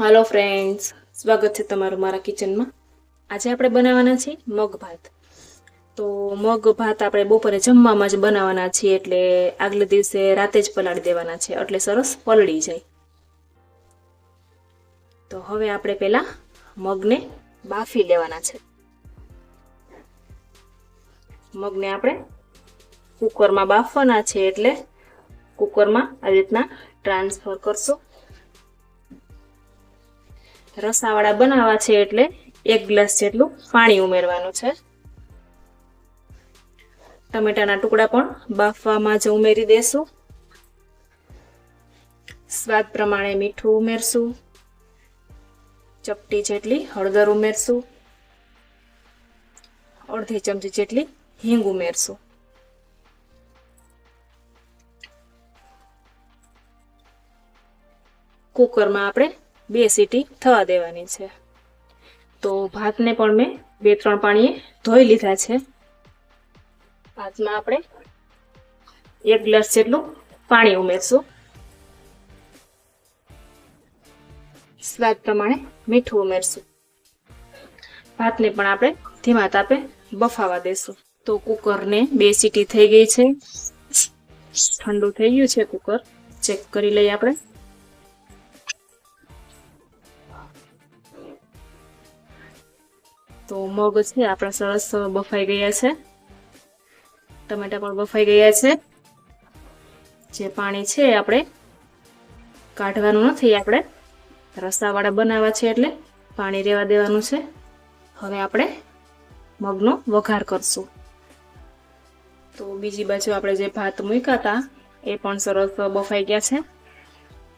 હાલો friends સ્વાગત છે તમારું મારા કિચનમાં આજે આપણે બનાવવાના છીએ મગ ભાત. તો મગ ભાત આપણે બપોરે જમવામાં જ બનાવવાના છીએ એટલે આગલે દિવસે રાતે જ પલાળી દેવાના છે. એટલે સરસ પલળી જાય. તો હવે આપણે પહેલાં મગને બાફી લેવાના છે. મગને આપણે કુકરમાં બાફવાના છે એટલે કુકરમાં આવી રીતના ટ્રાન્સફર કરશું. રસાવાળા બનાવવા છે એટલે એક ગ્લાસ જેટલું પાણી ઉમેરવાનું છે. ટમેટાના ટુકડા પણ બાફવામાં જ ઉમેરી દેશું. સ્વાદ પ્રમાણે મીઠું ઉમેરશું. ચપટી જેટલી હળદર ઉમેરશું. અડધી ચમચી જેટલી હિંગ ઉમેરશું. કુકરમાં આપણે બે સીટી થવા દેવાની છે. તો ભાતને પણ મેં બે, ત્રણ પાણીએ ધોઈ લીધા છે. ભાતમાં આપણે એક ગ્લાસ જેટલું પાણી ઉમેરશું. સ્વાદ પ્રમાણે મીઠું ઉમેરશું. ભાતને પણ આપણે ધીમા તાપે બફાવા દેશું. તો કુકરને બે સીટી થઈ ગઈ છે. ઠંડુ થઈ ગયું છે કુકર. ચેક કરી લઈએ આપણે. તો મગ છે, આપણા સરસ બફાઈ ગયા છે. ટમેટા પણ બફાઈ ગયા છે. જે પાણી છે આપણે કાઢવાનું નથી, આપણે રસાવાળા બનાવવા છે એટલે પાણી રહેવા દેવાનું છે. હવે આપણે મગનો વઘાર કરશું. તો બીજી બાજુ આપણે જે ભાત મૂક્યા હતા, એ પણ સરસ બફાઈ ગયા છે.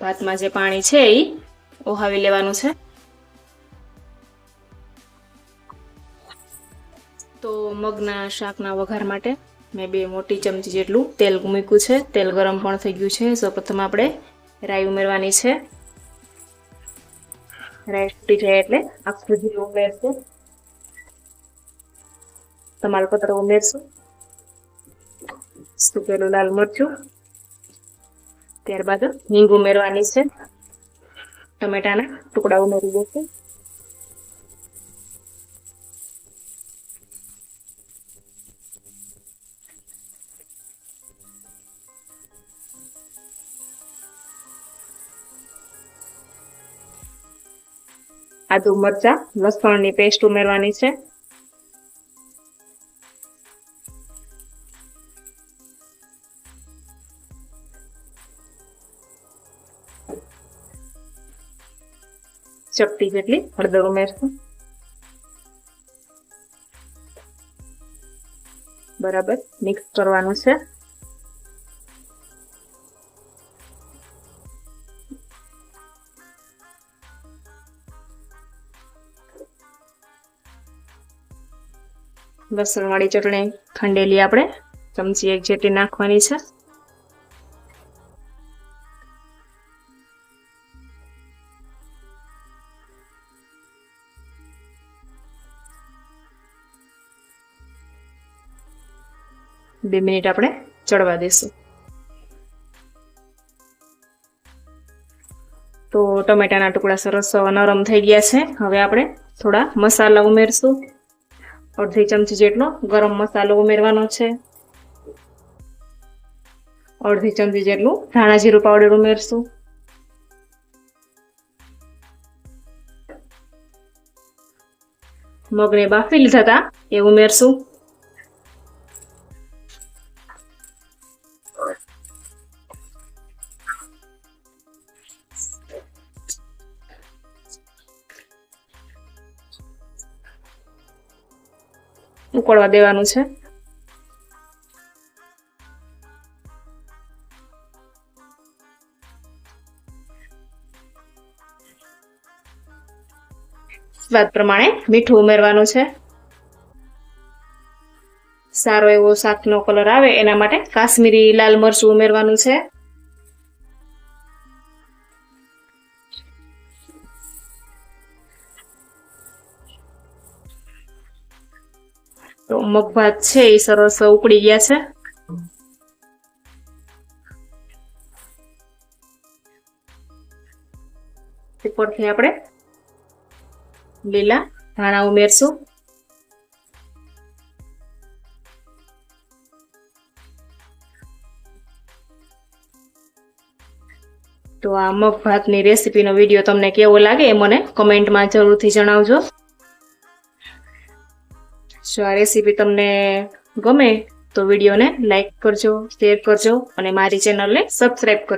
ભાતમાં જે પાણી છે એ ઓહાવી લેવાનું છે. તો મગના શાકના વઘાર માટે મેં બે મોટી ચમચી જેટલું તેલ મૂક્યું છે. તેલ ગરમ પણ થઈ ગયું છે. સૌપ્રથમ આપણે રાઈ ઉમેરવાની છે. રાઈ ફૂટી જાય એટલે આખું જીરું ઉમેરશું. તમાલપત્ર ઉમેરશું. સુકેલું લાલ મરચું. ત્યારબાદ હિંગ ઉમેરવાની છે. ટમેટાના ટુકડા ઉમેરી દઈશું આદુ મરચા લસણની પેસ્ટ ઉમેરવાની છે. ચપટી જેટલી હળદર ઉમેરશું. બરાબર મિક્સ કરવાનું છે. લસણવાળી ચટણી ખંડેલી આપણે ચમચી એક જેટલી નાખવાની છે. બે મિનિટ આપણે ચડવા દઈશું તો ટમેટાના ટુકડા સરસ નરમ થઈ ગયા છે. હવે આપણે થોડા મસાલા ઉમેરશું. અડધી ચમચી જેટલો ગરમ મસાલો ઉમેરવાનો છે. અડધી ચમચી જેટલું ધાણા જીરું પાવડર ઉમેરશું. મગને બાફી લીધા હતા એ ઉમેરશું. ઉકળવા દેવાનું છે. સ્વાદ પ્રમાણે મીઠું ઉમેરવાનું છે. સારો એવો શાકનો કલર આવે, એના માટે કાશ્મીરી લાલ મરચું ઉમેરવાનું છે. તો મગભાત છે એ સરસ ઉકળી ગયા છે. ઉપરથી આપણે લીલા ધાણા ઉમેરશું. તો આ મગ ભાતની રેસીપીનો વીડિયો તમને કેવો લાગે એ મને કમેન્ટમાં જરૂરથી જણાવજો. જો આ રેસીપી તમને ગમે તો વિડીયોને લાઇક કરજો શેર કરજો અને મારી ચેનલને સબસ્ક્રાઈબ કરજો.